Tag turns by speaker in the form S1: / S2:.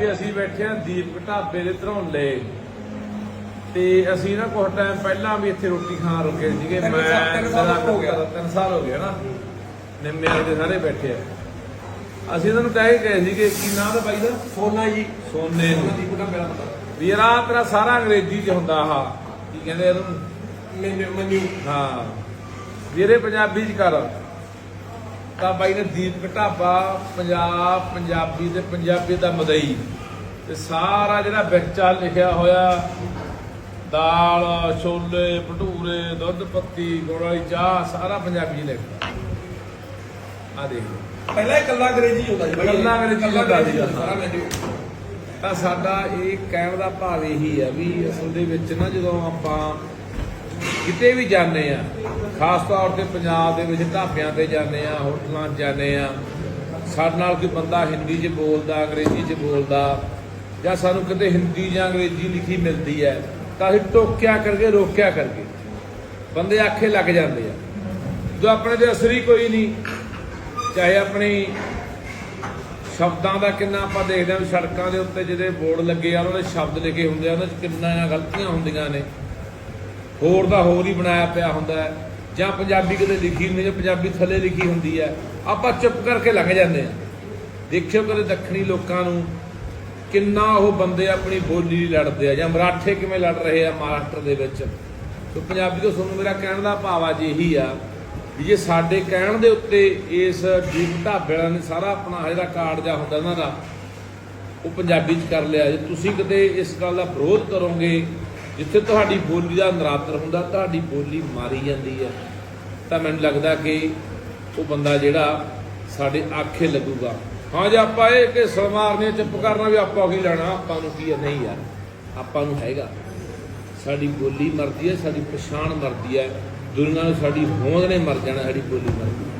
S1: ਵੀ ਅਸੀਂ ਬੈਠੇ ਆ ਦੀਪਕ ਢਾਬੇ ਦੇ ਧਰੌਲੇ। ਤੇ ਅਸੀਂ ਨਾ ਕੁਝ ਟਾਈਮ ਪਹਿਲਾਂ ਵੀ ਇੱਥੇ ਰੋਟੀ ਖਾਣ ਰੁਕੇ ਸੀਗੇ। ਮੈਂ
S2: ਹੋ ਗਿਆ।
S1: ਤਿੰਨ ਸਾਲ ਹੋ ਗਏ ਨਾ। ਨਿੰਮੇ ਦੇ ਸਾਰੇ ਬੈਠੇ ਆ। ਅਸੀਂ ਇਹਨਾਂ ਨੂੰ ਕਹਿ ਕੇ ਗਏ ਸੀਗੇ ਕੀ ਨਾਮ ਦਾ ਬਾਈ ਦਾ
S2: ਸੋਨਾ ਜੀ।
S1: ਸੋਨੇ ਨੂੰ।
S2: ਸੋਨਾ ਦੀਪ ਦਾ ਪਤਾ।
S1: ਵੀ ਤੇਰਾ ਸਾਰਾ ਅੰਗਰੇਜ਼ੀ ਚ ਹੁੰਦਾ ਆਹ। ਕੀ ਕਹਿੰਦੇ ਇਹਨੂੰ?
S2: ਮੈਨੂੰ।
S1: ਹਾਂ। ਵੀਰੇ ਪੰਜਾਬੀ ਚ ਕਰ। ਤਾਂ ਬਾਈ ਨੇ ਦੀਪਕ ਢਾਬਾ ਪੰਜਾਬ ਪੰਜਾਬੀ ਤੇ ਪੰਜਾਬੀ ਦਾ ਮਦਈ ਤੇ ਸਾਰਾ ਜਿਹੜਾ ਵਿੱਚ ਆ ਲਿਖਿਆ ਹੋਇਆ ਦਾਲ ਛੋਲੇ ਭਟੂਰੇ ਦੁੱਧ ਪੱਤੀ ਗੁੜ ਵਾਲੀ ਚਾਹ ਸਾਰਾ ਪੰਜਾਬੀ ਚ ਲਿਖਿਆ ਆ ਦੇਖ।
S2: ਪਹਿਲਾਂ ਹੀ ਕੱਲਾ ਅੰਗਰੇਜ਼ੀ ਹੁੰਦਾ ਜੀ।
S1: ਇਕੱਲਾ ਅੰਗਰੇਜ਼ੀ
S2: ਇਕੱਲਾ
S1: ਹੁੰਦਾ।
S2: ਸਾਰਾ ਮੈਨੂੰ
S1: ਤਾਂ ਸਾਡਾ ਇਹ ਕਹਿਣ ਦਾ ਭਾਵ ਇਹੀ ਹੈ ਵੀ ਅਸਲ ਦੇ ਵਿੱਚ ਨਾ ਜਦੋਂ ਆਪਾਂ ਕਿਤੇ ਵੀ ਜਾਂਦੇ ਆ, ਖਾਸ ਤੌਰ ਤੇ ਪੰਜਾਬ ਦੇ ਵਿੱਚ ਢਾਬਿਆਂ ਤੇ ਜਾਂਦੇ ਆ, ਹੋਟਲਾਂ 'ਚ ਜਾਂਦੇ ਆ, ਸਾਡੇ ਨਾਲ ਕੋਈ ਬੰਦਾ ਹਿੰਦੀ 'ਚ ਬੋਲਦਾ, ਅੰਗਰੇਜ਼ੀ 'ਚ ਬੋਲਦਾ ਜਾਂ ਸਾਨੂੰ ਕਿਤੇ ਹਿੰਦੀ ਜਾਂ ਅੰਗਰੇਜ਼ੀ ਲਿਖੀ ਮਿਲਦੀ ਹੈ, ਤਾਂ ਅਸੀਂ ਟੋਕਿਆ ਕਰਕੇ ਰੋਕਿਆ ਕਰਕੇ ਬੰਦੇ ਆਖੇ ਲੱਗ ਜਾਂਦੇ ਆ। ਜੋ ਆਪਣੇ ਤੇ ਅਸਰ ਹੀ ਕੋਈ ਨਹੀਂ, ਚਾਹੇ ਆਪਣੀ ਸ਼ਬਦਾਂ ਦਾ ਕਿੰਨਾ ਆਪਾਂ ਦੇਖਦੇ ਹਾਂ ਸੜਕਾਂ ਦੇ ਉੱਤੇ ਜਿਹੜੇ ਬੋਰਡ ਲੱਗੇ ਆ, ਉਹਨਾਂ ਦੇ ਸ਼ਬਦ ਲਿਖੇ ਹੁੰਦੇ ਆ, ਉਹਨਾਂ 'ਚ ਕਿੰਨਾ ਗਲਤੀਆਂ ਹੁੰਦੀਆਂ ਨੇ। ਹੋਰ ਦਾ ਹੋਰ ਹੀ ਬਣਾਇਆ ਪਿਆ ਹੁੰਦਾ ਹੈ। ਜਾਂ ਪੰਜਾਬੀ ਕਿਤੇ ਲਿਖੀ ਹੁੰਦੀ ਜਾਂ ਪੰਜਾਬੀ ਥੱਲੇ ਲਿਖੀ ਹੁੰਦੀ ਹੈ। ਆਪਾਂ ਚੁੱਪ ਕਰਕੇ ਲੰਘ ਜਾਂਦੇ ਆ ਦੇਖਿਓ ਕਦੇ ਦੱਖਣੀ ਲੋਕਾਂ ਨੂੰ ਕਿੰਨਾ ਉਹ ਬੰਦੇ ਆਪਣੀ ਬੋਲੀ ਲਈ ਲੜਦੇ ਆ, ਜਾਂ ਮਰਾਠੇ ਕਿਵੇਂ ਲੜ ਰਹੇ ਆ ਮਹਾਰਾਸ਼ਟਰ ਦੇ ਵਿੱਚ। ਸੋ ਪੰਜਾਬੀ ਤੋਂ ਤੁਹਾਨੂੰ ਮੇਰਾ ਕਹਿਣ ਦਾ ਭਾਵ ਅੱਜ ਇਹੀ ਆ ਵੀ ਜੇ ਸਾਡੇ ਕਹਿਣ ਦੇ ਉੱਤੇ ਇਸ ਦੀਪ ਢਾਬੇ ਵਾਲਿਆਂ ਨੇ ਸਾਰਾ ਆਪਣਾ ਜਿਹੜਾ ਕਾਰਡ ਜਾ ਹੁੰਦਾ ਇਹਨਾਂ ਦਾ, ਉਹ ਪੰਜਾਬੀ ਚ ਕਰ ਲਿਆ। ਜੇ ਤੁਸੀਂ ਕਿਤੇ ਇਸ ਗੱਲ ਦਾ ਵਿਰੋਧ ਕਰੋਗੇ ਜਿੱਥੇ ਤੁਹਾਡੀ ਬੋਲੀ ਦਾ ਨਰਾਤਰ ਹੁੰਦਾ, ਤੁਹਾਡੀ ਬੋਲੀ ਮਾਰੀ ਜਾਂਦੀ ਹੈ। ਤਾਂ ਮੈਨੂੰ ਲੱਗਦਾ ਕਿ ਉਹ ਬੰਦਾ ਜਿਹੜਾ ਸਾਡੇ ਆਖੇ ਲੱਗੂਗਾ। ਹਾਂ ਜੇ, ਆਪਾਂ ਇਹ ਕਿ ਸਲਮਾਰਨੇ ਚੁੱਪ ਕਰਨਾ ਵੀ ਆਪਾਂ ਕੀ ਲੈਣਾ, ਆਪਾਂ ਨੂੰ ਕੀ ਹੈ? ਨਹੀਂ ਯਾਰ, ਆਪਾਂ ਨੂੰ ਹੈਗਾ। ਸਾਡੀ ਬੋਲੀ ਮਰਦੀ ਹੈ, ਸਾਡੀ ਪਛਾਣ ਮਰਦੀ ਹੈ। ਦੁਨੀਆ ਨੂੰ ਸਾਡੀ ਹੋਂਦ ਨੇ ਮਰ ਜਾਣਾ, ਸਾਡੀ ਬੋਲੀ ਮਰਦੀ ਹੈ